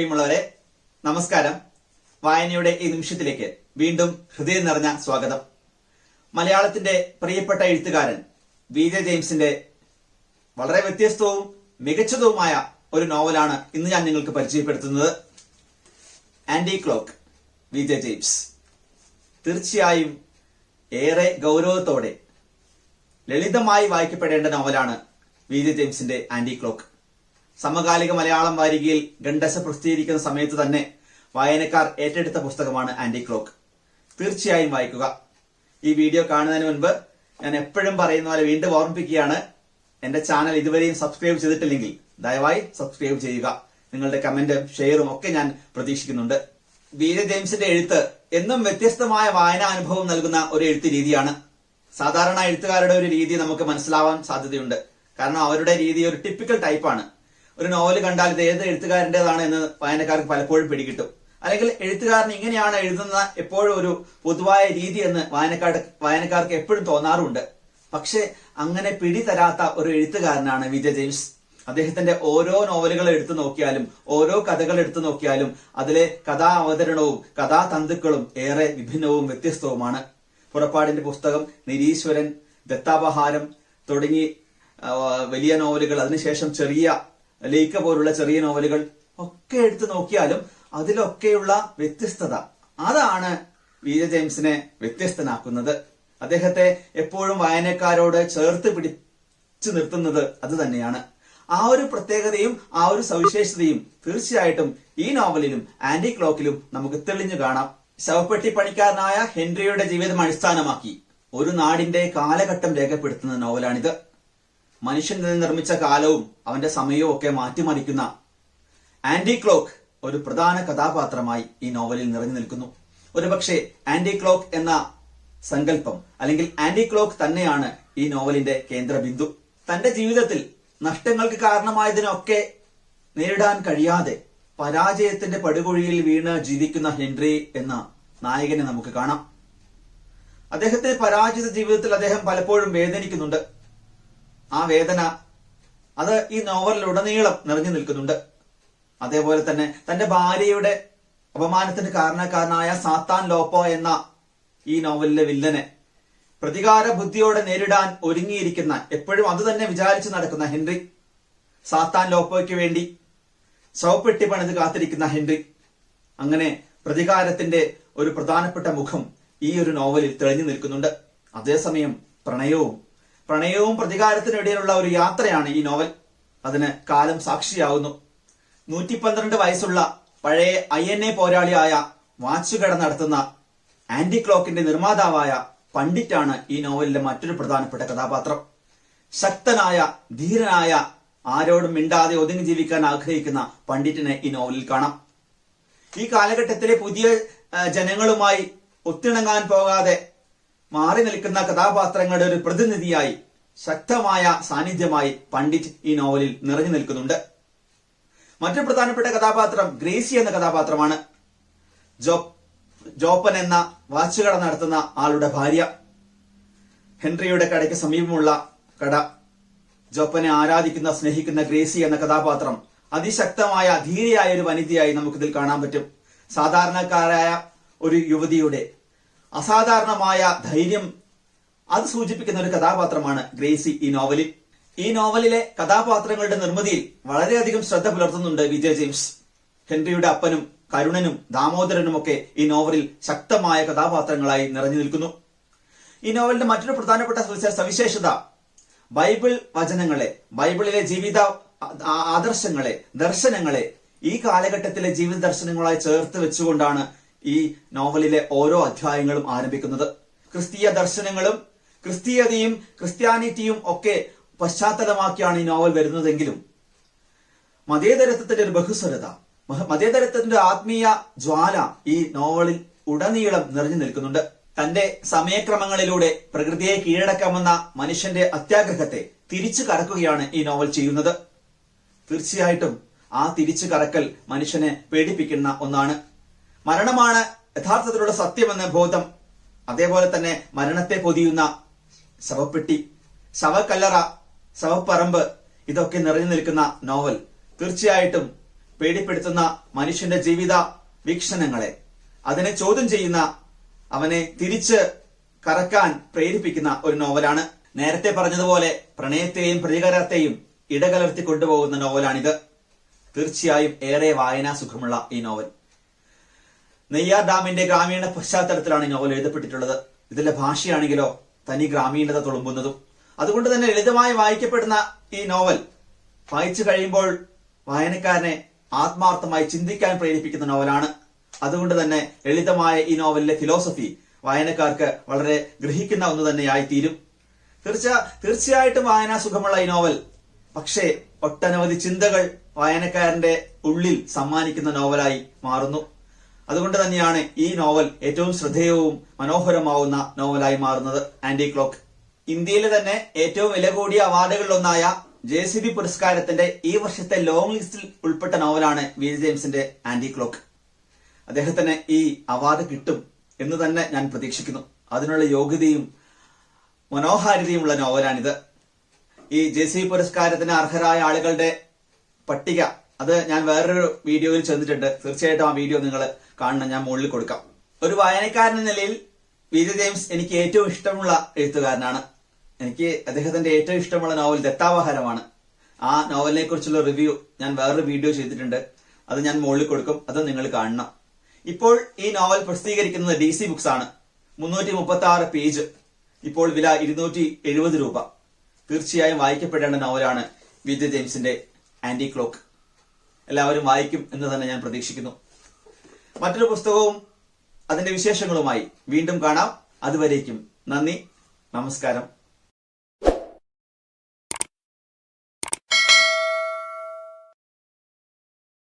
പ്രിയമുള്ളവരെ നമസ്കാരം. വായനയുടെ ഈ നിമിഷത്തിലേക്ക് വീണ്ടും ഹൃദയം നിറഞ്ഞ സ്വാഗതം. മലയാളത്തിന്റെ പ്രിയപ്പെട്ട എഴുത്തുകാരൻ വി ജെ ജെയിംസിന്റെ വളരെ വ്യത്യസ്തവും മികച്ചതുമായ ഒരു നോവലാണ് ഇന്ന് ഞാൻ നിങ്ങൾക്ക് പരിചയപ്പെടുത്തുന്നത്. Anti clock V J James. തീർച്ചയായും ഏറെ ഗൗരവത്തോടെ ലളിതമായി വായിക്കപ്പെടേണ്ട നോവലാണ് വി ജെ ജെയിംസിന്റെ ആന്റി ക്ലോക്ക്. സമകാലിക മലയാളം വാരികയിൽ ഗണ്ടശ പ്രസിദ്ധീകരിക്കുന്ന സമയത്ത് തന്നെ വായനക്കാർ ഏറ്റെടുത്ത പുസ്തകമാണ് ആന്റി ക്ലോക്ക്. തീർച്ചയായും വായിക്കുക. ഈ വീഡിയോ കാണുന്നതിന് മുൻപ് ഞാൻ എപ്പോഴും പറയുന്ന പോലെ വീണ്ടും ഓർമ്മിപ്പിക്കുകയാണ്. എന്റെ ചാനൽ ഇതുവരെയും സബ്സ്ക്രൈബ് ചെയ്തിട്ടില്ലെങ്കിൽ ദയവായി സബ്സ്ക്രൈബ് ചെയ്യുക. നിങ്ങളുടെ കമന്റും ഷെയറും ഒക്കെ ഞാൻ പ്രതീക്ഷിക്കുന്നുണ്ട്. വീര ജെയിംസിന്റെ എഴുത്ത് എന്നും വ്യത്യസ്തമായ വായനാ അനുഭവം നൽകുന്ന ഒരു എഴുത്ത് രീതിയാണ്. സാധാരണ എഴുത്തുകാരുടെ ഒരു രീതി നമുക്ക് മനസ്സിലാവാൻ സാധ്യതയുണ്ട്. കാരണം അവരുടെ രീതി ഒരു ടിപ്പിക്കൽ ടൈപ്പാണ് ഒരു നോവൽ കണ്ടാൽ ഇത് ഏത് എഴുത്തുകാരന്റെതാണ് എന്ന് വായനക്കാർക്ക് പലപ്പോഴും പിടികിട്ടും. അല്ലെങ്കിൽ എഴുത്തുകാരൻ ഇങ്ങനെയാണ് എഴുതുന്ന എപ്പോഴും ഒരു പൊതുവായ രീതി എന്ന് വായനക്കാർ വായനക്കാർക്ക് എപ്പോഴും തോന്നാറുണ്ട്. പക്ഷെ അങ്ങനെ പിടി തരാത്ത ഒരു എഴുത്തുകാരനാണ് വിജയ് ജെയിംസ്. അദ്ദേഹത്തിന്റെ ഓരോ നോവലുകൾ എടുത്തു നോക്കിയാലും ഓരോ കഥകൾ എടുത്തു നോക്കിയാലും അതിലെ കഥാ അവതരണവും കഥാതന്തുക്കളും ഏറെ വിഭിന്നവും വ്യത്യസ്തവുമാണ്. പുറപ്പാടിന്റെ പുസ്തകം നിരീശ്വരൻ ദത്താപഹാരം തുടങ്ങി വലിയ നോവലുകൾ അതിനുശേഷം ചെറിയ ലേക്ക പോലുള്ള ചെറിയ നോവലുകൾ ഒക്കെ എടുത്തു നോക്കിയാലും അതിലൊക്കെയുള്ള വ്യത്യസ്തത. അതാണ് വീര ജെയിംസിനെ വ്യത്യസ്തനാക്കുന്നത്. അദ്ദേഹത്തെ എപ്പോഴും വായനക്കാരോട് ചേർത്ത് പിടിച്ചു നിർത്തുന്നത് അത് തന്നെയാണ്. ആ ഒരു പ്രത്യേകതയും ആ ഒരു സവിശേഷതയും തീർച്ചയായിട്ടും ഈ നോവലിലും ആന്റി ക്ലോക്കിലും നമുക്ക് തെളിഞ്ഞു കാണാം. ശവപ്പെട്ടി പണിക്കാരനായ ഹെൻറിയുടെ ജീവിതം അടിസ്ഥാനമാക്കി ഒരു നാടിന്റെ കാലഘട്ടം രേഖപ്പെടുത്തുന്ന നോവലാണിത്. മനുഷ്യൻ നിർമ്മിച്ച കാലവും അവന്റെ സമയവും ഒക്കെ മാറ്റിമറിക്കുന്ന ആന്റി ക്ലോക്ക് ഒരു പ്രധാന കഥാപാത്രമായി ഈ നോവലിൽ നിറഞ്ഞു നിൽക്കുന്നു. ഒരുപക്ഷെ ആന്റി ക്ലോക്ക് എന്ന സങ്കല്പം അല്ലെങ്കിൽ ആന്റി ക്ലോക്ക് തന്നെയാണ് ഈ നോവലിന്റെ കേന്ദ്ര ബിന്ദു തന്റെ ജീവിതത്തിൽ നഷ്ടങ്ങൾക്ക് കാരണമായതിനൊക്കെ നേരിടാൻ കഴിയാതെ പരാജയത്തിന്റെ പടുകുഴിയിൽ വീണ് ജീവിക്കുന്ന ഹെൻറി എന്ന നായകനെ നമുക്ക് കാണാം. അദ്ദേഹത്തെ പരാജിത ജീവിതത്തിൽ അദ്ദേഹം പലപ്പോഴും വേദനിക്കുന്നുണ്ട്. ആ വേദന അത് ഈ നോവലിലുടനീളം നിറഞ്ഞു നിൽക്കുന്നുണ്ട്. അതേപോലെ തന്നെ തന്റെ ഭാര്യയുടെ അപമാനത്തിന് കാരണക്കാരനായ സാത്താൻ ലോപ്പോ എന്ന ഈ നോവലിലെ വില്ലനെ പ്രതികാര ബുദ്ധിയോടെ നേരിടാൻ ഒരുങ്ങിയിരിക്കുന്ന എപ്പോഴും അത് തന്നെ വിചാരിച്ചു നടക്കുന്ന ഹെൻറി സാത്താൻ ലോപ്പോയ്ക്ക് വേണ്ടി ശവപ്പെട്ടി പണിത് കാത്തിരിക്കുന്ന ഹെൻറി. അങ്ങനെ പ്രതികാരത്തിന്റെ ഒരു പ്രധാനപ്പെട്ട മുഖം ഈ ഒരു നോവലിൽ തെളിഞ്ഞു നിൽക്കുന്നുണ്ട്. അതേസമയം പ്രണയവും പ്രണയവും പ്രതികാരത്തിനും ഇടയിലുള്ള ഒരു യാത്രയാണ് ഈ നോവൽ. അതിന് കാലം സാക്ഷിയാവുന്നു. നൂറ്റി പന്ത്രണ്ട് വയസ്സുള്ള പഴയ ഐ എൻ എ പോരാളിയായ വാച്ചുകട നടത്തുന്ന ആന്റി ക്ലോക്കിന്റെ നിർമ്മാതാവായ പണ്ഡിറ്റാണ് ഈ നോവലിലെ മറ്റൊരു പ്രധാനപ്പെട്ട കഥാപാത്രം. ശക്തനായ ധീരനായ ആരോടും മിണ്ടാതെ ഒതുങ്ങി ജീവിക്കാൻ ആഗ്രഹിക്കുന്ന പണ്ഡിറ്റിനെ ഈ നോവലിൽ കാണാം. ഈ കാലഘട്ടത്തിലെ പുതിയ ജനങ്ങളുമായി ഒത്തിണങ്ങാൻ പോകാതെ മാറി നിൽക്കുന്ന കഥാപാത്രങ്ങളുടെ ഒരു പ്രതിനിധിയായി ശക്തമായ സാന്നിധ്യമായി പണ്ഡിറ്റ് ഈ നോവലിൽ നിറഞ്ഞു നിൽക്കുന്നുണ്ട്. മറ്റൊരു പ്രധാനപ്പെട്ട കഥാപാത്രം ഗ്രേസി എന്ന കഥാപാത്രമാണ്. ജോ ജോപ്പൻ എന്ന വാച്ചുകട നടത്തുന്ന ആളുടെ ഭാര്യ. ഹെൻറിയുടെ കടയ്ക്ക് സമീപമുള്ള കട. ജോപ്പനെ ആരാധിക്കുന്ന സ്നേഹിക്കുന്ന ഗ്രേസി എന്ന കഥാപാത്രം അതിശക്തമായ ധീരയായ ഒരു വനിതയായി നമുക്കിതിൽ കാണാൻ പറ്റും. സാധാരണക്കാരായ ഒരു യുവതിയുടെ അസാധാരണമായ ധൈര്യം അത് സൂചിപ്പിക്കുന്ന ഒരു കഥാപാത്രമാണ് ഗ്രേസി ഈ നോവലിൽ. ഈ നോവലിലെ കഥാപാത്രങ്ങളുടെ നിർമ്മിതിയിൽ വളരെയധികം ശ്രദ്ധ പുലർത്തുന്നുണ്ട് വിജയ് ജെയിംസ്. ഹെൻറിയുടെ അപ്പനും കരുണനും ദാമോദരനും ഒക്കെ ഈ നോവലിൽ ശക്തമായ കഥാപാത്രങ്ങളായി നിറഞ്ഞു നിൽക്കുന്നു. ഈ നോവലിന്റെ മറ്റൊരു പ്രധാനപ്പെട്ട സവിശേഷത ബൈബിൾ വചനങ്ങളെ ബൈബിളിലെ ജീവിത ആദർശങ്ങളെ ദർശനങ്ങളെ ഈ കാലഘട്ടത്തിലെ ജീവിത ദർശനങ്ങളായി ചേർത്ത് വെച്ചുകൊണ്ടാണ് ഈ നോവലിലെ ഓരോ അധ്യായങ്ങളും ആരംഭിക്കുന്നത്. ക്രിസ്തീയ ദർശനങ്ങളും ക്രിസ്തീയതയും ക്രിസ്ത്യാനിറ്റിയും ഒക്കെ പശ്ചാത്തലമാക്കിയാണ് ഈ നോവൽ വരുന്നതെങ്കിലും. മതേതരത്വത്തിന്റെ ഒരു ബഹുസ്വരത മതേതരത്വത്തിന്റെ ആത്മീയ ജ്വാല ഈ നോവലിൽ ഉടനീളം നിറഞ്ഞു നിൽക്കുന്നുണ്ട്. തന്റെ സമയക്രമങ്ങളിലൂടെ പ്രകൃതിയെ കീഴടക്കാമെന്ന മനുഷ്യന്റെ അത്യാഗ്രഹത്തെ തിരിച്ചു കടക്കുകയാണ് ഈ നോവൽ ചെയ്യുന്നത്. തീർച്ചയായിട്ടും ആ തിരിച്ചു കറക്കൽ മനുഷ്യനെ പേടിപ്പിക്കുന്ന ഒന്നാണ്. മരണമാണ് യഥാർത്ഥത്തിലുള്ള സത്യമെന്ന ബോധം. അതേപോലെ തന്നെ മരണത്തെ പൊതിയുന്ന ശവപ്പെട്ടി ശവക്കല്ലറ ശവപ്പറമ്പ് ഇതൊക്കെ നിറഞ്ഞു നിൽക്കുന്ന നോവൽ. തീർച്ചയായിട്ടും പേടിപ്പെടുത്തുന്ന മനുഷ്യന്റെ ജീവിത വീക്ഷണങ്ങളെ അതിനെ ചോദ്യം ചെയ്യുന്ന അവനെ തിരിച്ച് കറക്കാൻ പ്രേരിപ്പിക്കുന്ന ഒരു നോവലാണ്. നേരത്തെ പറഞ്ഞതുപോലെ പ്രണയത്തെയും പ്രതികരണത്തെയും ഇടകലർത്തി കൊണ്ടുപോകുന്ന നോവലാണിത്. തീർച്ചയായും ഏറെ വായനാ സുഖമുള്ള ഈ നോവൽ. നെയ്യാർ ഡാമിന്റെ ഗ്രാമീണ പശ്ചാത്തലത്തിലാണ് നോവൽ എഴുതപ്പെട്ടിട്ടുള്ളത്. ഇതിന്റെ ഭാഷയാണെങ്കിലോ തനി ഗ്രാമീണത തുളുമ്പുന്നതും. അതുകൊണ്ട് തന്നെ ലളിതമായി വായിക്കപ്പെടുന്ന ഈ നോവൽ വായിച്ചു കഴിയുമ്പോൾ വായനക്കാരനെ ആത്മാർത്ഥമായി ചിന്തിക്കാൻ പ്രേരിപ്പിക്കുന്ന നോവലാണ്. അതുകൊണ്ട് തന്നെ ലളിതമായ ഈ നോവലിലെ ഫിലോസഫി വായനക്കാർക്ക് വളരെ ഗ്രഹിക്കുന്ന ഒന്ന് തന്നെയായി തീരും തീർച്ച തീർച്ചയായിട്ടും വായനാ സുഖമുള്ള ഈ നോവൽ. പക്ഷേ ഒട്ടനവധി ചിന്തകൾ വായനക്കാരന്റെ ഉള്ളിൽ സമ്മാനിക്കുന്ന നോവലായി മാറുന്നു. അതുകൊണ്ട് തന്നെയാണ് ഈ നോവൽ ഏറ്റവും ശ്രദ്ധേയവും മനോഹരമാവുന്ന നോവലായി മാറുന്നത്. Anti clock. ഇന്ത്യയിലെ തന്നെ ഏറ്റവും വില കൂടിയ അവാർഡുകളിലൊന്നായ ജെ സി ബി പുരസ്കാരത്തിന്റെ ഈ വർഷത്തെ ലോങ് ലിസ്റ്റിൽ ഉൾപ്പെട്ട നോവലാണ് വി. ജെയിംസിന്റെ anti clock. അദ്ദേഹത്തിന് ഈ അവാർഡ് കിട്ടും എന്ന് തന്നെ ഞാൻ പ്രതീക്ഷിക്കുന്നു. അതിനുള്ള യോഗ്യതയും മനോഹാരിതയുമുള്ള നോവലാണിത്. ഈ ജെ സി പുരസ്കാരത്തിന് അർഹരായ ആളുകളുടെ പട്ടിക അത് ഞാൻ വേറൊരു വീഡിയോയിൽ ചെന്നിട്ടുണ്ട്. തീർച്ചയായിട്ടും ആ വീഡിയോ നിങ്ങൾ കാണണം ഞാൻ മുകളിൽ കൊടുക്കാം. ഒരു വായനക്കാരൻ എന്ന നിലയിൽ വി ജെ ജെയിംസ് എനിക്ക് ഏറ്റവും ഇഷ്ടമുള്ള എഴുത്തുകാരനാണ്. എനിക്ക് അദ്ദേഹത്തിന്റെ ഏറ്റവും ഇഷ്ടമുള്ള നോവൽ ദത്താവഹാരമാണ്. ആ നോവലിനെ കുറിച്ചുള്ള റിവ്യൂ ഞാൻ വേറൊരു വീഡിയോ ചെയ്തിട്ടുണ്ട്. അത് ഞാൻ മുകളിൽ കൊടുക്കും. അത് നിങ്ങൾ കാണണം. ഇപ്പോൾ ഈ നോവൽ പ്രസിദ്ധീകരിക്കുന്നത് ഡി സി ബുക്സ് ആണ്. മുന്നൂറ്റി മുപ്പത്തി ആറ് പേജ്. ഇപ്പോൾ വില ഇരുന്നൂറ്റി എഴുപത് രൂപ. തീർച്ചയായും വായിക്കപ്പെടേണ്ട നോവലാണ് വിജയ് ജെയിംസിന്റെ ആന്റി ക്ലോക്ക്. എല്ലാവരും വായിക്കും എന്ന് തന്നെ ഞാൻ പ്രതീക്ഷിക്കുന്നു. മറ്റൊരു പുസ്തകവും അതിന്റെ വിശേഷങ്ങളുമായി വീണ്ടും കാണാം. അതുവരേക്കും നന്ദി നമസ്കാരം.